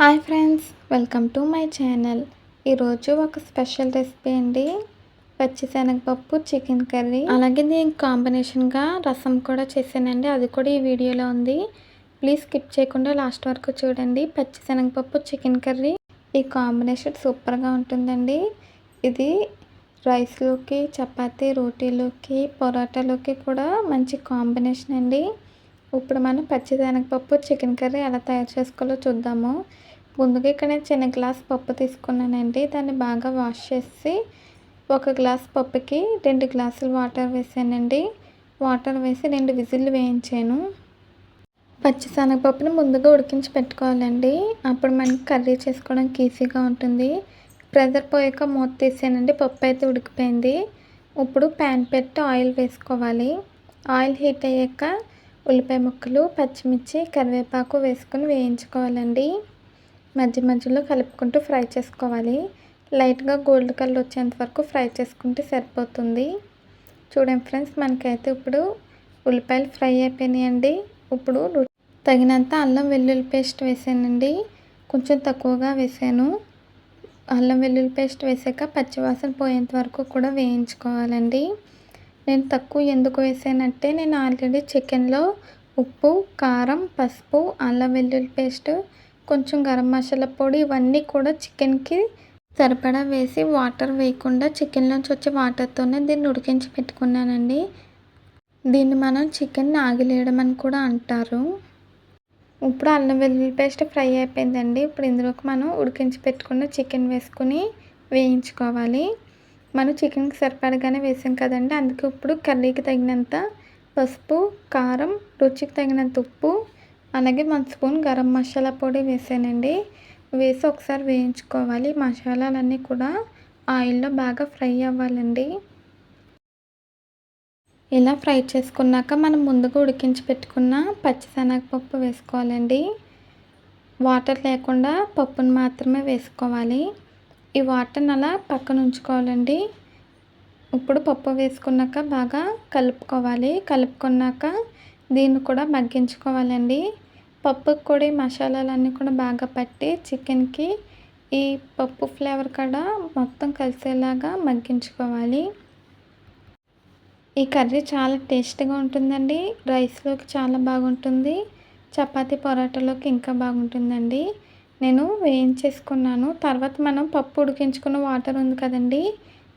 Hi friends welcome to my channel. ఈరోజు ఒక special recipe అండి. పచ్చిశనగపప్పు చికెన్ కర్రీ. అలాగే దీనికి కాంబినేషన్గా రసం కూడా చేశానండి. అది కూడా ఈ వీడియోలో ఉంది. ప్లీజ్ స్కిప్ చేయకుండా లాస్ట్ వరకు చూడండి. పచ్చిశనగపప్పు చికెన్ కర్రీ. ఈ కాంబినేషన్ సూపర్గా ఉంటుందండి. ఇది రైస్లోకి చపాతీ రోటీలోకి పొరాటాలోకి కూడా మంచి కాంబినేషన్ అండి. ఇప్పుడు మనం పచ్చిశనగపప్పు చికెన్ కర్రీ ఎలా తయారు చేసుకోవాలో చూద్దాము. ముందుగా ఇక్కడ నేను చిన్న గ్లాస్ పప్పు తీసుకున్నానండి. దాన్ని బాగా వాష్ చేసి ఒక గ్లాస్ పప్పుకి రెండు గ్లాసులు వాటర్ వేసానండి. వాటర్ వేసి రెండు విజిల్లు వేయించాను. పచ్చిశనగపప్పుని ముందుగా ఉడికించి పెట్టుకోవాలండి. అప్పుడు మనకి కర్రీ చేసుకోవడానికి ఈజీగా ఉంటుంది. ప్రెజర్ పోయాక మూత తీసానండి. పప్పు అయితే ఉడికిపోయింది. ఇప్పుడు ప్యాన్ పెట్టి ఆయిల్ వేసుకోవాలి. ఆయిల్ హీట్ అయ్యాక ఉల్లిపాయ ముక్కలు పచ్చిమిర్చి కరివేపాకు వేసుకొని వేయించుకోవాలండి. మధ్య మధ్యలో కలుపుకుంటూ ఫ్రై చేసుకోవాలి. లైట్గా గోల్డ్ కలర్ వచ్చేంత వరకు ఫ్రై చేసుకుంటే సరిపోతుంది. చూడండి ఫ్రెండ్స్ మనకైతే ఇప్పుడు ఉల్లిపాయలు ఫ్రై అయిపోయినాయండి. ఇప్పుడు తగినంత అల్లం వెల్లుల్లి పేస్ట్ వేసానండి. కొంచెం తక్కువగా వేసాను. అల్లం వెల్లుల్లి పేస్ట్ వేసాక పచ్చివాసన పోయేంత వరకు కూడా వేయించుకోవాలండి. నేను తక్కువ ఎందుకు వేసానంటే నేను ఆల్రెడీ చికెన్లో ఉప్పు కారం పసుపు అల్లం వెల్లుల్లి పేస్ట్ కొంచెం గరం మసాలా పొడి ఇవన్నీ కూడా చికెన్కి సరిపడా వేసి వాటర్ వేయకుండా చికెన్లోంచి వచ్చే వాటర్తోనే దీన్ని ఉడికించి పెట్టుకున్నానండి. దీన్ని మనం చికెన్ ఆగిలేయడం అని కూడా అంటారు. ఇప్పుడు అల్లం వెల్లుల్లి పేస్ట్ ఫ్రై అయిపోయిందండి. ఇప్పుడు ఇందులోకి మనం ఉడికించి పెట్టుకున్న చికెన్ వేసుకుని వేయించుకోవాలి. మనం చికెన్కి సరిపడగానే వేసాం కదండి. అందుకే ఇప్పుడు కర్రీకి తగినంత పసుపు కారం రుచికి తగినంత ఉప్పు అలాగే వన్ స్పూన్ గరం మసాలా పొడి వేసానండి. వేసి ఒకసారి వేయించుకోవాలి. మసాలాలన్నీ కూడా ఆయిల్లో బాగా ఫ్రై అవ్వాలండి. ఇలా ఫ్రై చేసుకున్నాక మనం ముందుగా ఉడికించి పెట్టుకున్న పచ్చిశనగపప్పు వేసుకోవాలండి. వాటర్ లేకుండా పప్పును మాత్రమే వేసుకోవాలి. ఈ వాటర్ని అలా పక్కన ఉంచుకోవాలండి. ఇప్పుడు పప్పు వేసుకున్నాక బాగా కలుపుకోవాలి. కలుపుకున్నాక దీన్ని కూడా మగ్గించుకోవాలండి. పప్పుకి కూడా ఈ మసాలాలన్నీ కూడా బాగా పట్టి చికెన్కి ఈ పప్పు ఫ్లేవర్ కూడా మొత్తం కలిసేలాగా మగ్గించుకోవాలి. ఈ కర్రీ చాలా టేస్ట్గా ఉంటుందండి. రైస్లోకి చాలా బాగుంటుంది. చపాతీ పొరాటాలోకి ఇంకా బాగుంటుందండి. నేను వేయించేసుకున్నాను. తర్వాత మనం పప్పు ఉడికించుకున్న వాటర్ ఉంది కదండి.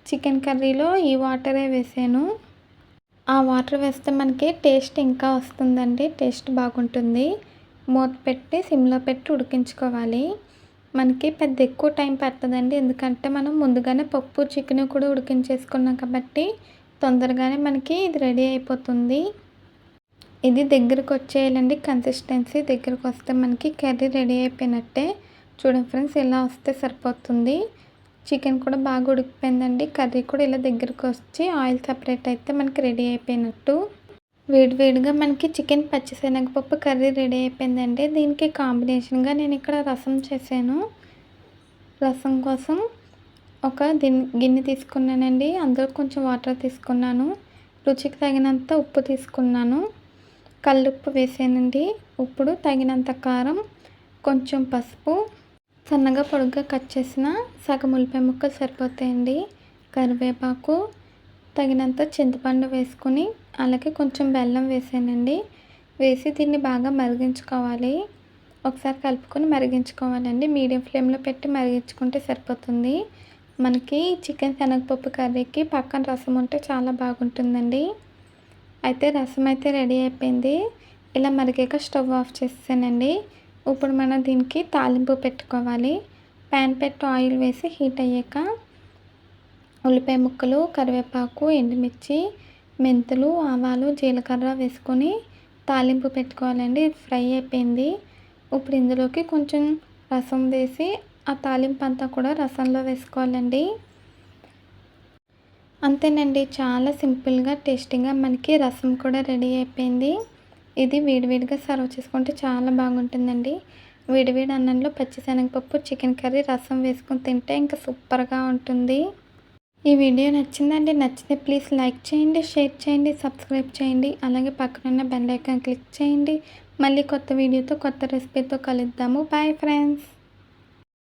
చికెన్ కర్రీలో ఈ వాటరే వేసాను. ఆ వాటర్ వేస్తే మనకి టేస్ట్ ఇంకా వస్తుందండి టేస్ట్ బాగుంటుంది. మూత పెట్టి సిమ్లో పెట్టి ఉడికించుకోవాలి. మనకి పెద్ద ఎక్కువ టైం పడుతుందండి ఎందుకంటే మనం ముందుగానే పప్పు చికెన్ కూడా ఉడికించేసుకున్నాం కాబట్టి తొందరగానే మనకి ఇది రెడీ అయిపోతుంది. ఇది దగ్గరకు వచ్చేయాలండి కన్సిస్టెన్సీ దగ్గరకు వస్తే మనకి కర్రీ రెడీ అయిపోయినట్టే. చూడండి ఫ్రెండ్స్ ఇలా వస్తే సరిపోతుంది. చికెన్ కూడా బాగా ఉడికిపోయిందండి. కర్రీ కూడా ఇలా దగ్గరకు వచ్చి ఆయిల్ సపరేట్ అయితే మనకి రెడీ అయిపోయినట్టు. వేడివేడిగా మనకి చికెన్ పచ్చిశనగపప్పు కర్రీ రెడీ అయిపోయిందండి. దీనికి కాంబినేషన్గా నేను ఇక్కడ రసం చేశాను. రసం కోసం ఒక గిన్నె తీసుకున్నానండి. అందులో కొంచెం వాటర్ తీసుకున్నాను. రుచికి తగినంత ఉప్పు తీసుకున్నాను. కల్లుప్పు వేసానండి. ఇప్పుడు తగినంత కారం కొంచెం పసుపు సన్నగా పొడుగ్గా కట్ చేసిన సగం ఉల్లిపాయ ముక్కలు సరిపోతాయండి. కరివేపాకు తగినంత చింతపండు వేసుకొని అలాగే కొంచెం బెల్లం వేసానండి. వేసి దీన్ని బాగా మరిగించుకోవాలి. ఒకసారి కలుపుకొని మరిగించుకోవాలండి. మీడియం ఫ్లేమ్లో పెట్టి మరిగించుకుంటే సరిపోతుంది. మనకి చికెన్ శనగపప్పు కర్రీకి పక్కన రసం ఉంటే చాలా బాగుంటుందండి. అయితే రసం అయితే రెడీ అయిపోయింది. ఇలా మరిగాక స్టవ్ ఆఫ్ చేసేసానండి. ఇప్పుడు మనం దీనికి తాలింపు పెట్టుకోవాలి. ప్యాన్ పెట్టి ఆయిల్ వేసి హీట్ అయ్యాక ఉల్లిపాయ ముక్కలు కరివేపాకు ఎండుమిర్చి మెంతులు ఆవాలు జీలకర్ర వేసుకొని తాలింపు పెట్టుకోవాలండి. ఫ్రై అయిపోయింది. ఇప్పుడు ఇందులోకి కొంచెం రసం వేసి ఆ తాలింపు అంతా కూడా రసంలో వేసుకోవాలండి. అంతేనండి. చాలా సింపుల్గా టేస్టీగా మనకి రసం కూడా రెడీ అయిపోయింది. ఇది వేడివేడిగా సర్వ్ చేసుకుంటే చాలా బాగుంటుందండి. వేడివేడి అన్నంలో పచ్చిశనగపప్పు చికెన్ కర్రీ రసం వేసుకొని తింటే ఇంకా సూపర్గా ఉంటుంది. ఈ వీడియో నచ్చిందండి నచ్చితే ప్లీజ్ లైక్ చేయండి షేర్ చేయండి సబ్స్క్రైబ్ చేయండి అలాగే పక్కనున్న బెల్ ఐకాన్ క్లిక్ చేయండి. మళ్ళీ కొత్త వీడియోతో కొత్త రెసిపీతో కలుద్దాము. Bye friends.